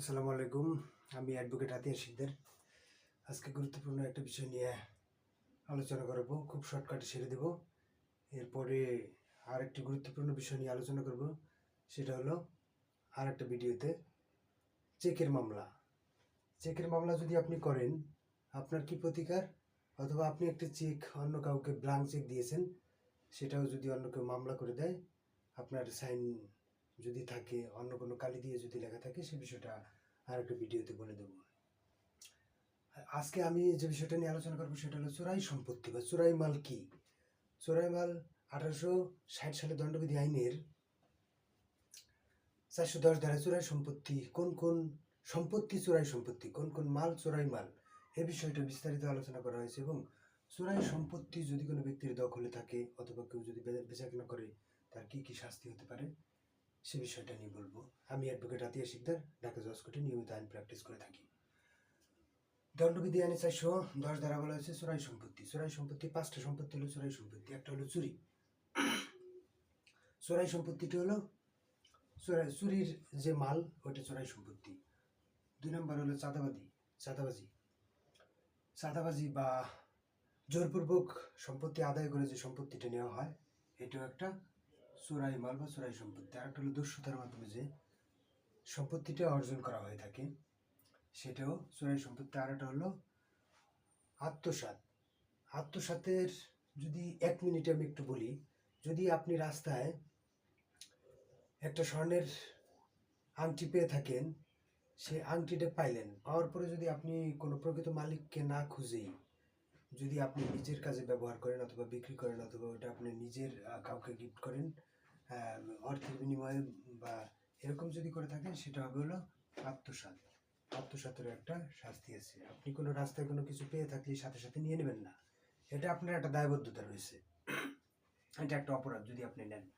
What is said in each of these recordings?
আসসালামু আলাইকুম। আমি অ্যাডভোকেট হাতিয়ার সিকদার আজকে গুরুত্বপূর্ণ একটা বিষয় নিয়ে আলোচনা করব। খুব শর্টকাটে সেরে দেব। এরপরে আর একটি গুরুত্বপূর্ণ বিষয় নিয়ে আলোচনা করব। সেটা হলো আর একটা ভিডিওতে চেকের মামলা। চেকের মামলা যদি আপনি করেন, আপনার কি প্রতিকার? অথবা আপনি একটা চেক অন্য কাউকে ব্লাঙ্ক চেক দিয়েছেন, সেটাও যদি অন্য কেউ মামলা করে দেয়, আপনার সাইন যদি থাকে, অন্য কোনো কালি দিয়ে যদি লেখা থাকে, সে বিষয়টা আর একটা ভিডিওতে বলে দেবো। আজকে আমি যে বিষয়টা নিয়ে আলোচনা করব, সেটা হলো চোরাই সম্পত্তি বা চোরাই মাল কি? চোরাই মাল আঠারোশো ষাট সালে দণ্ডবিধি আইনের চারশো দশ ধারা চোরাই সম্পত্তি, কোন কোন সম্পত্তি চোরাই সম্পত্তি, কোন কোন মাল চোরাই মাল, এ বিষয়টা বিস্তারিত আলোচনা করা হয়েছে এবং চোরাই সম্পত্তি যদি কোনো ব্যক্তির দখলে থাকে অথবা কেউ যদি বেচাকেনা করে, তার কি কি শাস্তি হতে পারে? সে বিষয়টা নিয়ে বলব। আমি অ্যাডভোকেট আতিয়া শিকদার, ঢাকা জজ কোর্টে নিয়মিত আইন প্র্যাকটিস করে থাকি। দণ্ডবিধি আইনে চারশো দশ ধারা বলা হয়েছে চোরাই সম্পত্তি। চোরাই সম্পত্তি পাঁচটা সম্পত্তি হলো চোরাই সম্পত্তি। একটা হলো চুরি। চোরাই সম্পত্তিটি হলো চোরাই চুরির যে মাল ওটা চোরাই সম্পত্তি। দুই নম্বর হলো চাঁদাবাদি চাঁদাবাজি। চাঁদাবাজি বা জোরপূর্বক সম্পত্তি আদায় করে যে সম্পত্তিটা নেওয়া হয়, এটাও একটা চোরাই মাল বা চোরাই সম্পত্তি। আর একটা হলো দস্যুতার মাধ্যমে যে সম্পত্তিটা অর্জন করা হয়ে থাকে, সেটাও চোরাই সম্পত্তি। আর একটা হলো আত্মসাৎ। আত্মসাতের যদি এক মিনিটে আমি একটু বলি, যদি আপনি রাস্তায় একটা স্বর্ণের আংটি পেয়ে থাকেন সে আংটিটা পাইলেন, পাওয়ার পরে যদি আপনি কোনো প্রকৃত মালিককে না খুঁজেই যদি আপনি নিজের কাজে ব্যবহার করেন অথবা বিক্রি করেন অথবা ওটা আপনি নিজের কাউকে গিফট করেন অর্থের বিনিময়ে বা এরকম যদি করে থাকেন, সেটা হবে হলো আত্মসাৎ। আত্মসাতের একটা শাস্তি আছে। আপনি কোনো রাস্তায় কোনো কিছু পেয়ে থাকলে সাথে সাথে নিয়ে নেবেন না। এটা আপনার একটা দায়বদ্ধতা রয়েছে। এটা একটা অপরাধ যদি আপনি নেন।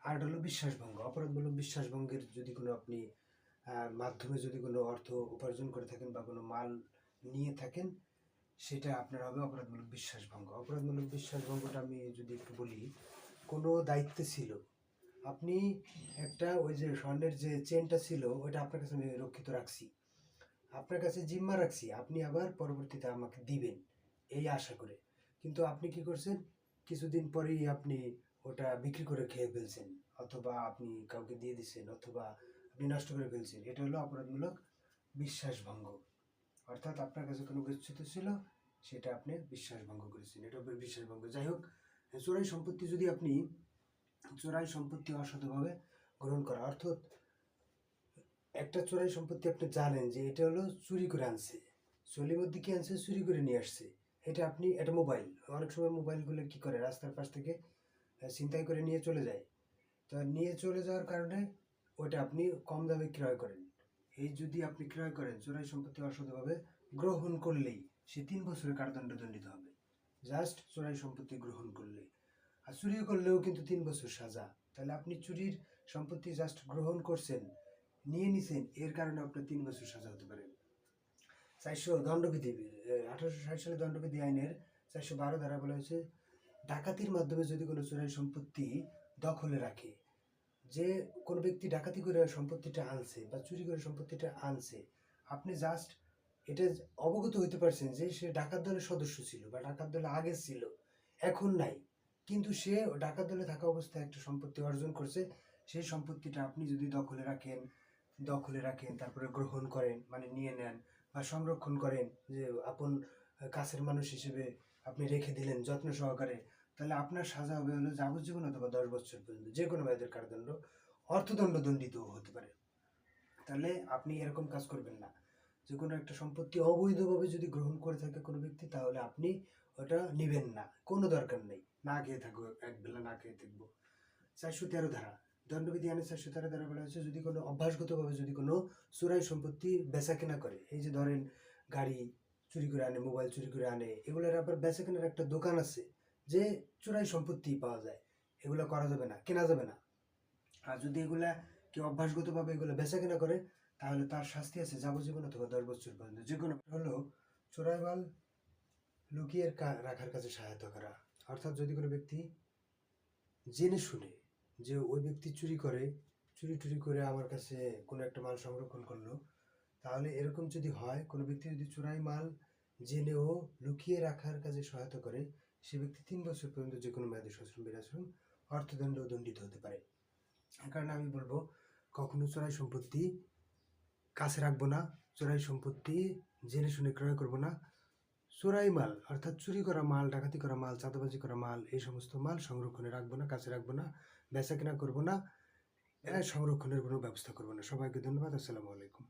আর এটা হলো বিশ্বাসভঙ্গ। অপরাধমূলক বিশ্বাসভঙ্গের যদি কোনো আপনি মাধ্যমে যদি কোনো অর্থ উপার্জন করে থাকেন বা কোনো মাল নিয়ে থাকেন সেটা আপনার হবে অপরাধমূলক বিশ্বাসভঙ্গ। অপরাধমূলক বিশ্বাসভঙ্গটা আমি যদি একটু বলি, কোনো দায়িত্বে ছিল। আপনি একটা ওই যে স্বর্ণের যে চেনটা ছিল, ওইটা আপনার কাছে আমি রক্ষিত রাখছি। আপনার কাছে জিম্মা রাখছি, আপনি আবার পরবর্তীতে আমাকে দিবেন, এই আশা করে। কিন্তু আপনি কি করছেন? কিছুদিন পরেই আপনি ওটা বিক্রি করে খেয়ে ফেলছেন, অথবা আপনি কাউকে দিয়ে দিচ্ছেন, অথবা আপনি নষ্ট করে ফেলছেন। এটা হলো অপরাধমূলক বিশ্বাসভঙ্গ। অর্থাৎ আপনার কাছে কোনো গচ্ছিত ছিল সেটা আপনি বিশ্বাসভঙ্গ করেছেন। এটা হবে বিশ্বাসভঙ্গ। যাই হোক চোরাই সম্পত্তি যদি আপনি চোরাই সম্পত্তি অসৎভাবে গ্রহণ করা অর্থাৎ একটা চোরাই সম্পত্তি আপনি জানেন যে এটা হলো চুরি করে আনছে। চলির মধ্যে কি আনছে চুরি করে নিয়ে আসছে। এটা আপনি এটা মোবাইল। অনেক সময় মোবাইলগুলো কি করে? রাস্তার পাশ থেকে আহ, ছিনতাই করে নিয়ে চলে যায়। তো নিয়ে চলে যাওয়ার কারণে ওটা আপনি কম দামে ক্রয় করেন। এই যদি আপনি ক্রয় করেন, চোরাই সম্পত্তি অসৎভাবে গ্রহণ করলেই সে তিন বছরের কারাদণ্ড দণ্ডিত হবে। জাস্ট চোরাই সম্পত্তি গ্রহণ করলে। আর চুরি করলেও কিন্তু তিন বছর সাজা। তাহলে আপনি চুরির সম্পত্তি জাস্ট গ্রহণ করছেন, নিয়ে নিছেন, এর কারণে আপনার তিন বছর সাজা হতে পারে। চারশো দণ্ডবিধি আঠারোশো ষাট সালে দণ্ডবিধি আইনের চারশো বারো ধারা বলা হয়েছে, ডাকাতির মাধ্যমে যদি কোনো চোরাই সম্পত্তি দখলে রাখে যে কোনো ব্যক্তি ডাকাতি করে সম্পত্তিটা আনছে বা চুরি করে সম্পত্তিটা আনছে, আপনি জাস্ট এটা অবগত হইতে পারছেন যে সে ডাকাত দলের সদস্য ছিল বা ডাকাত দলে আগে ছিল, এখন নাই। কিন্তু সে ডাকাত দলে থাকা অবস্থায় একটা সম্পত্তি অর্জন করছে, সেই সম্পত্তিটা আপনি যদি দখলে রাখেন দখলে রাখেন, তারপরে গ্রহণ করেন মানে নিয়ে নেন বা সংরক্ষণ করেন, যে আপন কাছের মানুষ হিসেবে আপনি রেখে দিলেন যত্ন সহকারে তাহলে আপনার সাজা হবে হলো যাবজ্জীবন অথবা দশ বছর পর্যন্ত, যে কোনো মেয়েদের কারাদণ্ড, অর্থদণ্ড দণ্ডিত হতে পারে। তাহলে আপনি এরকম কাজ করবেন না। যে কোনো একটা সম্পত্তি অবৈধভাবে যদি গ্রহণ করে থাকে কোনো ব্যক্তি, তাহলে আপনি ওটা নেবেন না। কোনো দরকার নেই। না খেয়ে থাকব, এক বেলা না খেয়ে থাকব। চারশো তেরো ধারা। দণ্ডবিধি আইনে চারশো তেরো ধারা বলা হয়েছে, যদি কোনো অভ্যাসগতভাবে যদি কোনো চোরাই সম্পত্তি বেচা কেনা করে, এই যে ধরেন গাড়ি চুরি করে আনে, মোবাইল চুরি করে আনে, এগুলোর আবার বেচা কেনার একটা দোকান আছে। যে চোরাই সম্পত্তি পাওয়া যায়, এগুলো করা যাবে না, কেনা যাবে না। আর যদি এগুলা কেউ অভ্যাসগতভাবে এগুলো বেচা কেনা করে, তাহলে তার শাস্তি আছে যাবজ্জীবন অথবা দশ বছর পর্যন্ত যে কোনো হলো চোরাই মাল লুকিয়ে রাখার কাছে সহায়তা করা। অর্থাৎ যদি কোনো ব্যক্তি জেনে শুনে যে ওই ব্যক্তি চুরি করে, চুরি টুরি করে আমার কাছে কোনো একটা মাল সংরক্ষণ করল, তাহলে এরকম যদি হয়, কোনো ব্যক্তি যদি চোরাই মাল জেনেও লুকিয়ে রাখার কাজে সহায়তা করে সে ব্যক্তি তিন বছর পর্যন্ত যে কোনো মেয়াদী সশ্রম বিনাশ্রম অর্থদণ্ড দণ্ডিত হতে পারে। কারণে আমি বলব, কখনো চোরাই সম্পত্তি কাছে রাখব না, চোরাই সম্পত্তি জেনে শুনে ক্রয় করব না। চোরাই মাল, অর্থাৎ চুরি করা মাল, ডাকাতি করা মাল, চাঁদাবাজি করা মাল, এই সমস্ত মাল সংরক্ষণে রাখব না, কাছে রাখব না বেচা কেনা করব না সংরক্ষণের কোনো ব্যবস্থা করব না। সবাইকে ধন্যবাদ, আসসালামু আলাইকুম।